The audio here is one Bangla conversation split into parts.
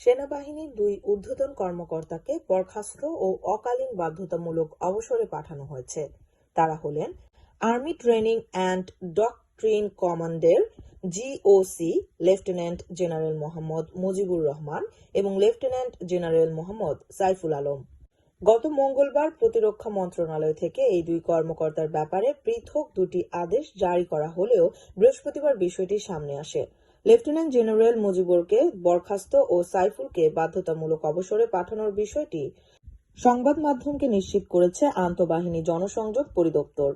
সেনাবাহিনীর দুই ঊর্ধ্বতন কর্মকর্তাকে বরখাস্ত ও অকালীন বাধ্যতামূলক অবসরে পাঠানো হয়েছে। তারা হলেন আর্মি ট্রেনিং অ্যান্ড ডকট্রিন কমান্ডের GOC lieutenant general Mohammad Mujibur Rahman এবং লেফটেন্যান্ট জেনারেল মোহাম্মদ সাইফুল আলম। গত মঙ্গলবার প্রতিরক্ষা মন্ত্রণালয় থেকে এই দুই কর্মকর্তার ব্যাপারে পৃথক দুটি আদেশ জারি করা হলেও বৃহস্পতিবার বিষয়টি সামনে আসে। লেফটেন্যান্ট জেনারেল মুজিবুরকে বরখাস্ত ও সাইফুলকে বাধ্যতামূলক অবসরে পাঠানোর বিষয়টি সংবাদ মাধ্যমকে নিশ্চিত করেছে আন্তঃবাহিনী জনসংযোগ পরিদপ্তর।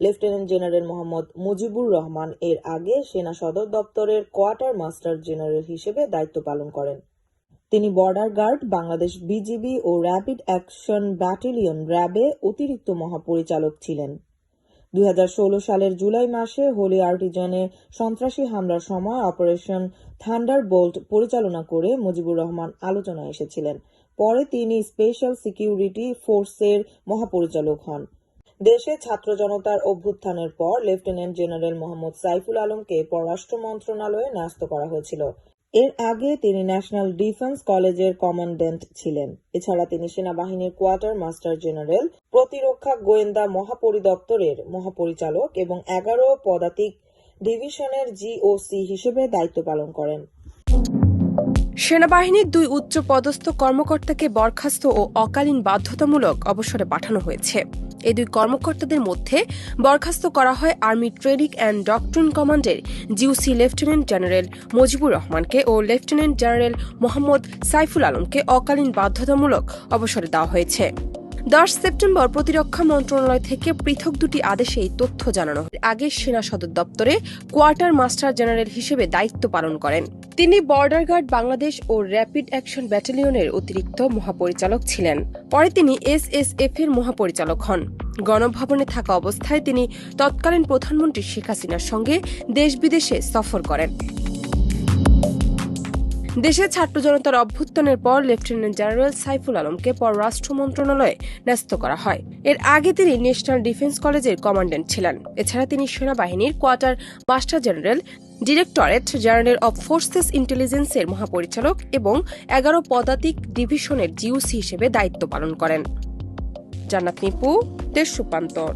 লেফটেন্যান্ট জেনারেল মোহাম্মদ মুজিবুর রহমান এর আগে সেনা সদর দপ্তরের কোয়ার্টার মাস্টার জেনারেল হিসেবে দায়িত্ব পালন করেন। তিনি বর্ডার গার্ড, বাংলাদেশ বিজিবি ও র্যাপিড অ্যাকশন ব্যাটালিয়ন র্যাবে অতিরিক্ত মহাপরিচালক ছিলেন। দুই হাজার ষোলো সালের জুলাই মাসে হোলি আর্টিজানে সন্ত্রাসী হামলার সময় অপারেশন থান্ডার বোল্ট পরিচালনা করে মুজিবুর রহমান আলোচনায় এসেছিলেন। পরে তিনি স্পেশাল সিকিউরিটি ফোর্সের মহাপরিচালক হন। দেশে ছাত্র জনতার অভ্যুত্থানের পর লেফটেন্যান্ট জেনারেল মোহাম্মদ সাইফুল আলমকে পররাষ্ট্র মন্ত্রণালয়ে ন্যস্ত করা হয়েছিল। এর আগে তিনি ন্যাশনাল ডিফেন্স কলেজের কমান্ড্যান্ট ছিলেন। এছাড়া তিনি সেনাবাহিনীর কোয়ার্টার মাস্টার জেনারেল, প্রতিরক্ষা গোয়েন্দা মহাপরিদপ্তরের মহাপরিচালক এবং এগারো পদাতিক ডিভিশনের জিওসি হিসেবে দায়িত্ব পালন করেন। সেনাবাহিনীর দুই উচ্চ পদস্থ কর্মকর্তাকে বরখাস্ত ও অকালীন বাধ্যতামূলক অবসরে পাঠানো হয়েছে। এই দুই কর্মকর্তাদের মধ্যে বরখাস্ত করা হয় আর্মি ট্রেনিং অ্যান্ড ডকট্রিন কমান্ডের জিউসি লেফটেন্যান্ট জেনারেল মুজিবুর রহমানকে ও লেফটেন্যান্ট জেনারেল মোহাম্মদ সাইফুল আলমকে অকালীন বাধ্যতামূলক অবসরে দেওয়া হয়েছে। দশ সেপ্টেম্বর প্রতিরক্ষা মন্ত্রণালয় থেকে পৃথক দুটি আদেশে এই তথ্য জানানো আগে সেনা সদর দপ্তরে কোয়ার্টার মাস্টার জেনারেল হিসেবে দায়িত্ব পালন করেন। তিনি বর্ডার গার্ড বাংলাদেশ ও র্যাপিড অ্যাকশন ব্যাটালিয়নের অতিরিক্ত মহাপরিচালক ছিলেন। পরে তিনি এসএসএফ এর মহাপরিচালক হন। গণভবনে থাকা অবস্থায় তিনি তৎকালীন প্রধানমন্ত্রী শেখ হাসিনার সঙ্গে দেশ বিদেশে সফর করেন। দেশের ছাত্র জনতার অভ্যুত্থানের পর লেফটেন্যান্ট জেনারেল সাইফুল আলমকে পররাষ্ট্র মন্ত্রণালয়ে ন্যস্ত করা হয়। এর আগে তিনি ন্যাশনাল ডিফেন্স কলেজের কমান্ড্যান্ট ছিলেন। এছাড়া তিনি সেনাবাহিনীর quartermaster general, directorate general of forces ইন্টেলিজেন্সের মহাপরিচালক এবং এগারো পদাতিক ডিভিশনের জিউসি হিসেবে দায়িত্ব পালন করেন। জান্নাত নিপু, দেশ রূপান্তর